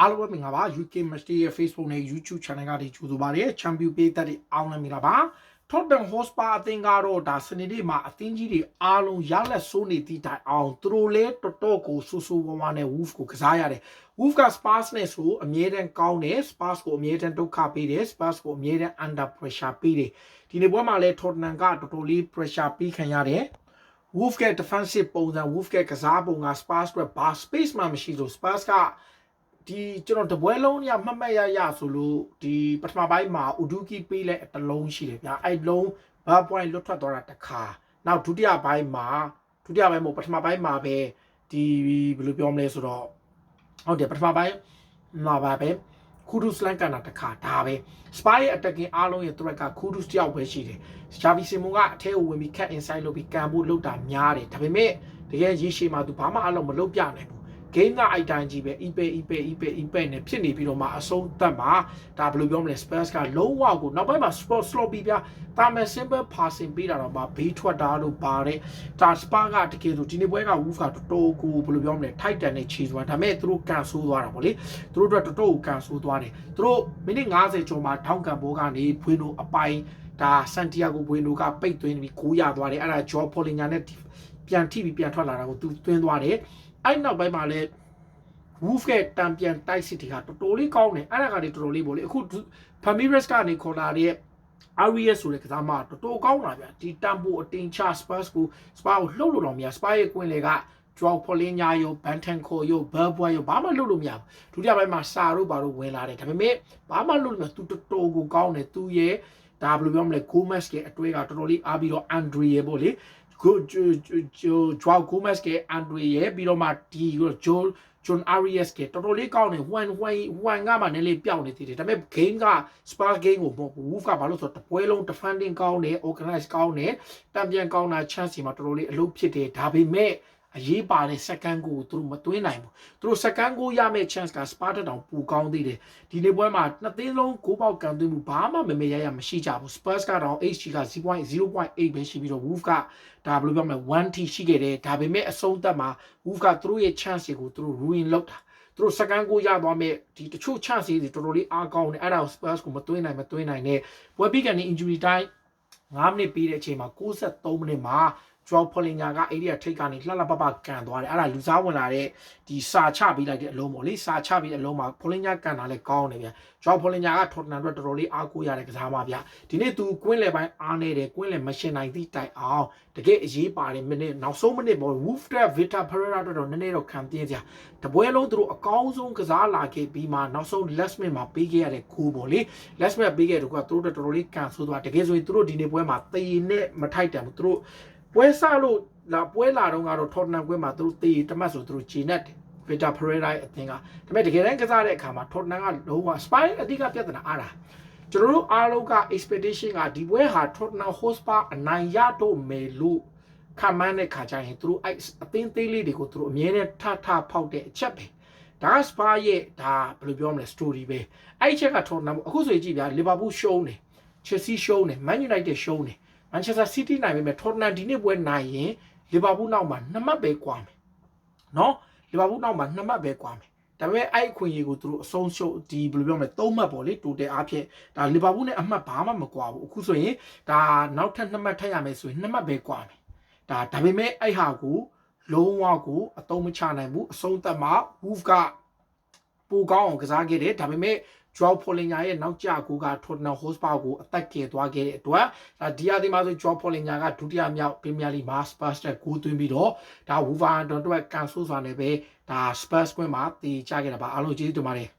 အားလုံးပဲမင်္ဂလာပါ UK Match Day ရဲ့ Facebook နဲ့ YouTube Channel ကနေကြိုဆိုပါရစေ Champion ပေးသက်တွေအားလုံးမင်္ဂလာပါ Tottenham Hotspur အသင်းကတော့ဒါစနေနေ့မှာအသင်းကြီးတွေအားလုံးရလက်ဆိုးနေသည့်တိုင်အောင်သူတို့လည်းတော်တော်ကိုဆူဆူဝါးဝါးနဲ့ Wolf ကိုကစားရတယ် Wolf က Spurs နဲ့ဆိုအမြဲတမ်းကောင်းတယ် Spurs ကိုအမြဲတမ်းဒုက္ခပေးတယ် Spurs ကိုအမြဲတမ်း under pressure ပေးတယ်ဒီနေ့ပွဲမှာလည်း Tottenham ကတော်တော်လေး pressure ပေးခံရတယ် Wolf က defensive ပုံစံ Wolf ကကစားပုံက Spurs အတွက်ဘာ space မှမရှိလို့ Spurs က ဒီကျွန်တော်တပွဲလုံးညမှတ်မှတ်ရရဆိုလို့ဒီပထမပိုင်းမှာ Uduki ပေးလဲတစ်လုံးရှိတယ်ဗျာအဲ့လုံးဘာ point လွတ်ထွက်သွားတာတစ်ခါနောက်ဒုတိယပိုင်းမှာဒုတိယပိုင်းမို့ပထမပိုင်းမှာပဲဒီဘယ်လိုပြောမလဲဆိုတော့ဟုတ်တယ်ပထမပိုင်းမှာပါပဲคูဒုစလန်ကနာတခါဒါပဲစပိုင်ရဲ့ attacking အားလုံးရဲ့ threat ကคูဒုစတယောက်ပဲရှိတယ်ဂျာဗီစင်မွန်ကအထဲကိုဝင်ပြီး cut inside လုပ်ပြီးကန်ဖို့လုပ်တာများတယ်ဒါပေမဲ့တကယ်ရေရှည်မှာသူဘာမှအလုံးမလုပ်ပြနိုင်ဘူး game ကအိုက်တိုင်းကြီးပဲ epe epe epe epe နဲ့ဖြစ်နေပြီးတော့မှအဆုံးသတ်မှာဒါဘယ်လိုပြောမလဲ Spurs ကလုံးဝကိုနောက်ပိုင်းမှာ sport sloppy ပြတာမယ် simple passing ပေးတာတော့မှဘေးထွက်တာလို့ပါတယ်ဒါ Spurs ကတကယ်ဆိုဒီနေ့ပွဲက Wolf ကတော်တော်ကိုဘယ်လိုပြောမလဲ tight တန်နဲ့ခြေစွမ်းဒါပေမဲ့သူတို့ကန်ဆိုးသွားတာဗောလေသူတို့အတွက်တော်တော်ကိုကန်ဆိုးသွားတယ်သူတို့မိနစ်90ကျော်မှာထောင်းကန်ဘောကနေဖွေးလို့အပိုင်ဒါဆန်တီယာဂိုဘွေနိုကပိတ်သွင်းပြီးကိုးရသွားတယ်အဲ့ဒါဂျော်ပိုလင်ညာနဲ့ပြန်ထိပြီးပြန်ထွက်လာတာကိုသူသွင်းသွားတယ် အဲ့နောက်ပိုင်းမှာလည်း Wolf ကတံပြန်တိုက်စစ်တီကတော်တော်လေးကောင်းတယ်အဲ့ဒါကလည်းတော်တော်လေးပေါ့လေအခု Famires ကနေခေါ်လာတဲ့ Arias ဆိုတဲ့ကစားမတော်တော်ကောင်းလာဗျာဒီတမ်ပိုအတင်ချ Spurs ကို Spurs ကိုလှုပ်လို့တော့မရ Spurs ရဲ့ကွင်းလေက Joao Polinya ရော Bantanco ရော Belboy ရောဘာမှလှုပ်လို့မရဘူးဒုတိယပိုင်းမှာစာတို့ဘာတို့ဝင်လာတယ်ဒါပေမဲ့ဘာမှလှုပ်လို့မရသူတော်တော်ကိုကောင်းတယ်သူရဲ့ဒါဘယ်လိုပြောမလဲ Gomez ရဲ့အတွဲကတော်တော်လေးအားပြီးတော့ Andre ရဲ့ပေါ့လေ ကိုဂျိုဂျိုဂျွာဂိုမက်စ်ကအန်ဒရီရဲ့ပြီးတော့မှဒီဂျိုဂျွန်အာရီယက်စ်ကတော်တော်လေးကောင်းတယ်ဝမ်ဝမ်ဝမ်ကမှနည်းလေးပျောက်နေသေးတယ်ဒါပေမဲ့ game က Spark game ကိုမဟုတ်ဘူး Wolf ကဘာလို့ဆိုတော့တပွဲလုံး defending ကောင်းတယ် organize ကောင်းတယ်တံပြန်ကောင်းတာ chance မှာတော်တော်လေးအလုပ်ဖြစ်တယ်ဒါပေမဲ့ အရေးပါတဲ့ second goal ကိုသူတို့မသွင်းနိုင်ဘူးသူတို့ second goal ရမယ့် chance က Sparta တောင်ပူကောင်းသေးတယ်ဒီနေ့ပွဲမှာနှစ်သင်းလုံးဂိုးပေါက်ကန်သွင်းမှုဘာမှမမေရရမရှိကြဘူး Spurs ကတော့ HG က0.0.8ပဲရှိပြီးတော့ Wolf ကဒါဘယ်လိုပြောမလဲ 1t ရှိခဲ့တယ်ဒါပေမဲ့အဆုံးသတ်မှာ Wolf ကသူတို့ရဲ့ chance တွေကိုသူတို့ ruin လုပ်တာသူတို့ second goal ရသွားမဲ့ဒီတချို့ chance တွေတော်တော်လေးအားကောင်းတယ်အဲ့ဒါကို Spurs ကိုမသွင်းနိုင်မသွင်းနိုင်နဲ့ပွဲပြီးကနေ injury time 9မိနစ်ပြီးတဲ့အချိန်မှာ63မိနစ်မှာ ဂျော်ဖလင်ညာကအဲ့ဒီကထိတ်ကနေလှလှပပကန်သွားတယ်အဲ့ဒါလူစားဝင်လာတဲ့ဒီစာချပေးလိုက်တဲ့အလုံးပေါ့လေစာချပေးတဲ့အလုံးမှာဖလင်ညာကန်တာလည်းကောင်းတယ်ဗျဂျော်ဖလင်ညာကထော်တနန်အတွက်တော်တော်လေးအားကိုးရတဲ့ကစားမဗျဒီနေ့သူကွင်းလေပိုင်းအားနေတယ်ကွင်းလေမရှင်နိုင်သည့်တိုင်အောင်တကယ်အရေးပါတယ်မိနစ်နောက်ဆုံးမိနစ်ပေါ့ Wolf တဲ့ Victor Pereira တော်တော်နည်းနည်းတော့ခံပြင်းစရာတပွဲလုံးသူတို့အကောင်းဆုံးကစားလာခဲ့ပြီးမှနောက်ဆုံး last minute မှာပေးခဲ့ရတဲ့ကိုပေါ့လေ last minute ပေးခဲ့တဲ့ကိုကသူတို့တော်တော်လေးကန်ဆိုးသွားတကယ်ဆိုရင်သူတို့ဒီနေ့ပွဲမှာတည်နဲ့မထိုက်တန်ဘူးသူတို့ ပွဲစလို့လာပွဲလာတော့ကတော့ Tottenham ကွင်းမှာသူတို့တည်တမတ်ဆိုသူတို့ဂျီနက်တယ် Victor Pereira ရဲ့အသင်းကဒါပေမဲ့တကယ်တမ်းကစားတဲ့အခါမှာ Tottenham ကလုံးဝ spine အဓိကပြဿနာအားတာကျွန်တော်တို့အားလုံးက expectation ကဒီပွဲဟာ Tottenham Hotspur အနိုင်ရတော့မယ်လို့ခံမှန်းတဲ့ခါကျရင်သူတို့အဲ့အသင်းသေးလေးတွေကိုသူတို့အမြဲတမ်းထထဖောက်တဲ့အချက်ပဲဒါစပါရဲ့ဒါဘယ်လိုပြောမလဲ story ပဲအဲ့ချက်က Tottenham အခုဆိုရင်ကြည့်ဗျာ Liverpool ရှုံးတယ် Chelsea ရှုံးတယ် Man United ရှုံးတယ် Manchester City နိုင်ပေမဲ့ Tottenham ဒီနေ့ပွဲနိုင်ရင် Liverpool နောက်မှာနှစ်မှတ်ပဲကွာမယ်နော် Liverpool နောက်မှာနှစ်မှတ်ပဲကွာမယ်ဒါပေမဲ့အဲ့အခွင့်အရေးကိုသူတို့အဆုံးရှုံးဒီဘယ်လိုပြောမလဲသုံးမှတ်ပေါ့လေတိုတယ်အားဖြင့်ဒါလီဗာပူးနဲ့အမှတ်ဘာမှမကွာဘူးအခုဆိုရင်ဒါနောက်ထပ်နှစ်မှတ်ထပ်ရမယ်ဆိုရင်နှစ်မှတ်ပဲကွာမယ်ဒါဒါပေမဲ့အဲ့ဟာကိုလုံးဝကိုအတုံးမချနိုင်ဘူးအဆုံးသတ်မှာ Wolf ကပူကောင်းအောင်ကစားခဲ့တယ်ဒါပေမဲ့ Joao Polinya ရဲ့နောက်ကျကိုက Tottenham Hotspur ကိုအသက်ကယ်သွားခဲ့တဲ့အတွက်ဒါဒီအသင်းမှာဆို Joao Polinya ကဒုတိယမြောက် Premier League မှာ Spurs တက်ဂိုးသွင်းပြီးတော့ဒါ Wolverhampton အတွက်ကန်ဆိုးစွာနဲ့ပဲဒါ Spurs ကွင်းမှာတည်ကြခဲ့တာပါအားလုံးကျေးဇူးတင်ပါတယ်